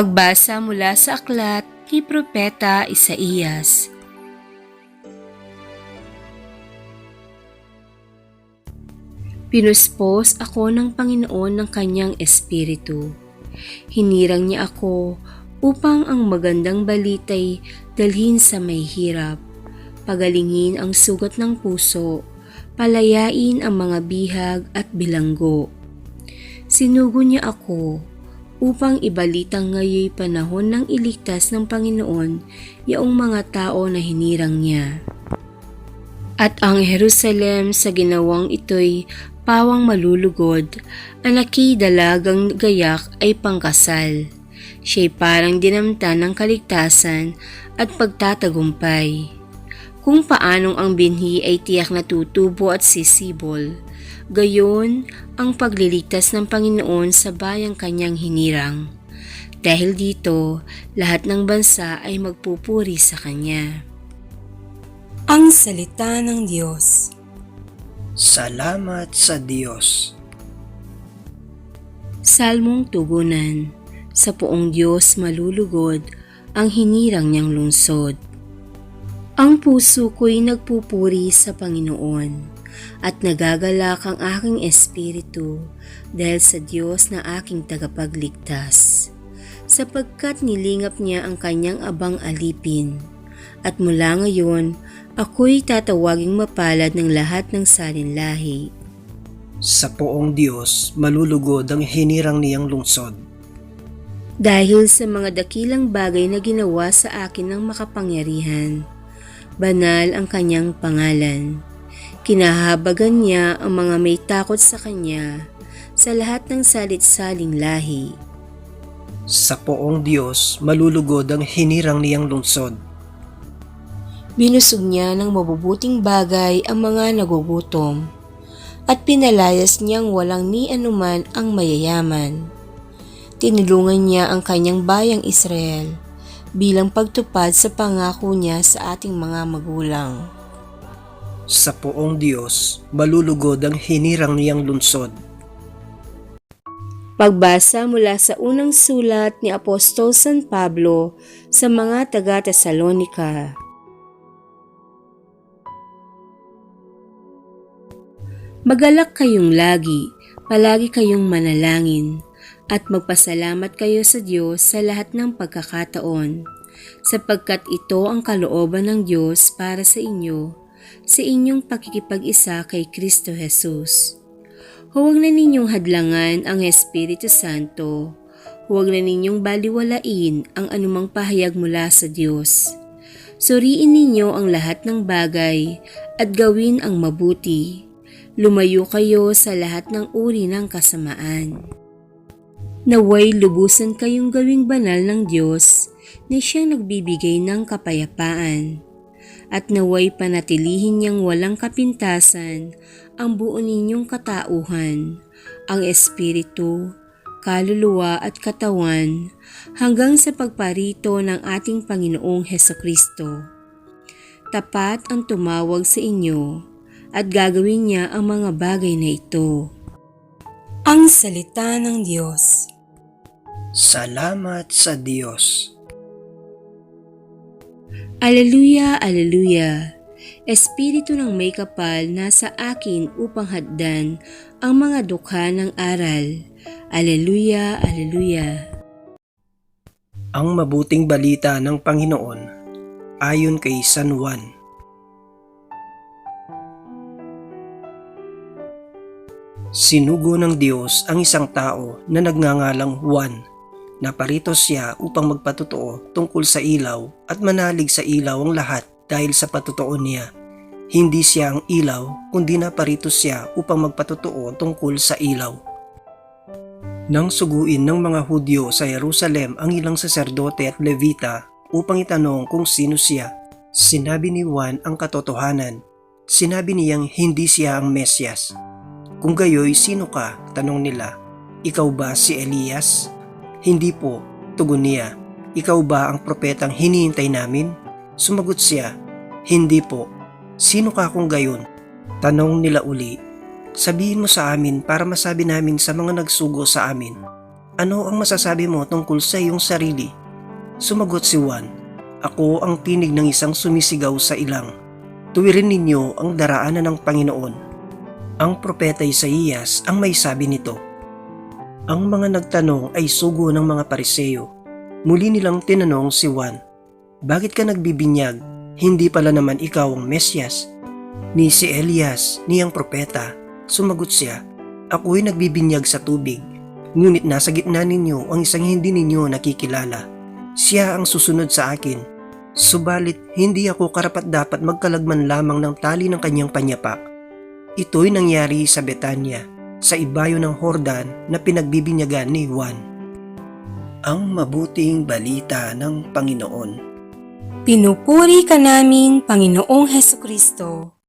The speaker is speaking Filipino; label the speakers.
Speaker 1: Pagbasa mula sa aklat ni Propeta Isaías. Pinuspos ako ng Panginoon ng kanyang espiritu. Hinirang niya ako upang ang magandang balitay dalhin sa may hirap, pagalingin ang sugat ng puso, palayain ang mga bihag at bilanggo. Sinugo niya ako upang ibalitang ngayoy panahon ng iligtas ng Panginoon yaong mga tao na hinirang niya. At ang Jerusalem sa ginawang ito'y pawang malulugod, ang nakidalagang gayak ay pangkasal. Siya'y parang dinamta ng kaligtasan at pagtatagumpay. Kung paanong ang binhi ay tiyak na tutubo at sisibol, gayon ang pagliligtas ng Panginoon sa bayang kanyang hinirang. Dahil dito, lahat ng bansa ay magpupuri sa Kanya. Ang Salita ng Diyos
Speaker 2: Salamat sa Diyos.
Speaker 1: Salmong Tugunan Sa poong Diyos malulugod ang hinirang niyang lungsod. Ang puso ko'y nagpupuri sa Panginoon at nagagalak ang aking espiritu dahil sa Diyos na aking tagapagligtas. Sapagkat nilingap niya ang kanyang abang alipin at mula ngayon ako'y tatawaging mapalad ng lahat ng salinlahi.
Speaker 2: Sa poong Diyos, malulugod ang hinirang niyang lungsod.
Speaker 1: Dahil sa mga dakilang bagay na ginawa sa akin ng makapangyarihan, banal ang kanyang pangalan. Kinahabagan niya ang mga may takot sa kanya sa lahat ng salit-saling lahi.
Speaker 2: Sa poong Diyos, malulugod ang hinirang niyang lungsod.
Speaker 1: Binusog niya ng mabubuting bagay ang mga nagugutom at pinalayas niyang walang ni anuman ang mayayaman. Tinulungan niya ang kanyang bayang Israel bilang pagtupad sa pangako niya sa ating mga magulang.
Speaker 2: Sa poong Diyos, malulugod ang hinirang niyang lungsod.
Speaker 1: Pagbasa mula sa unang sulat ni Apostol San Pablo sa mga taga-Tesalonika. Magalak kayong lagi, palagi kayong manalangin, at magpasalamat kayo sa Diyos sa lahat ng pagkakataon, sapagkat ito ang kalooban ng Diyos para sa inyo, sa inyong pakikipag-isa kay Kristo Jesus. Huwag na ninyong hadlangan ang Espiritu Santo, huwag na ninyong baliwalain ang anumang pahayag mula sa Diyos. Suriin ninyo ang lahat ng bagay at gawin ang mabuti lumayo kayo sa lahat ng uri ng kasamaan. Naway lubusan kayong gawing banal ng Diyos na siyang nagbibigay ng kapayapaan at naway panatilihin niyang walang kapintasan ang buo ninyong katauhan, ang espiritu, kaluluwa at katawan hanggang sa pagparito ng ating Panginoong Heso Kristo. Tapat ang tumawag sa inyo at gagawin niya ang mga bagay na ito. Ang Salita ng Diyos
Speaker 2: Salamat sa Diyos.
Speaker 1: Aleluya, Aleluya! Espiritu ng may kapal nasa akin upang haddan ang mga dukha ng aral. Aleluya, Aleluya!
Speaker 2: Ang mabuting balita ng Panginoon ayon kay San Juan. Sinugo ng Diyos ang isang tao na nagngangalang Juan. Naparito siya upang magpatotoo tungkol sa ilaw at manalig sa ilaw ang lahat dahil sa patotoo niya. Hindi siya ang ilaw kundi naparito siya upang magpatotoo tungkol sa ilaw. Nang suguin ng mga Hudyo sa Jerusalem ang ilang saserdote at levita upang itanong kung sino siya, sinabi ni Juan ang katotohanan. Sinabi niyang hindi siya ang Mesyas kung gayoy, sino ka? Tanong nila. Ikaw ba si Elias? Hindi po, tugon niya. Ikaw ba ang propetang hinihintay namin? Sumagot siya, Hindi po. Sino ka kung gayon? Tanong nila uli. Sabihin mo sa amin para masabi namin sa mga nagsugo sa amin. ano ang masasabi mo tungkol sa iyong sarili? Sumagot si Juan, Ako ang tinig ng isang sumisigaw sa ilang. Tuwirin ninyo ang daraanan ng Panginoon. Ang propeta Isaías ang may sabi nito. Ang mga nagtanong ay sugo ng mga pariseyo. Muli nilang tinanong si Juan, Bakit ka nagbibinyag? Hindi pala naman ikaw ang Mesyas. Ni si Elias, niyang propeta. Sumagot siya, Ako'y nagbibinyag sa tubig. Ngunit nasa gitna ninyo ang isang hindi ninyo nakikilala. Siya ang susunod sa akin. Subalit hindi ako karapat dapat magkalagman lamang ng tali ng kanyang panyapak. Ito'y nangyari sa Betanya, sa ibayo ng Hordan na pinagbibinyagan ni Juan. Ang mabuting balita ng Panginoon.
Speaker 1: Pinupuri ka namin, Panginoong Heso Kristo.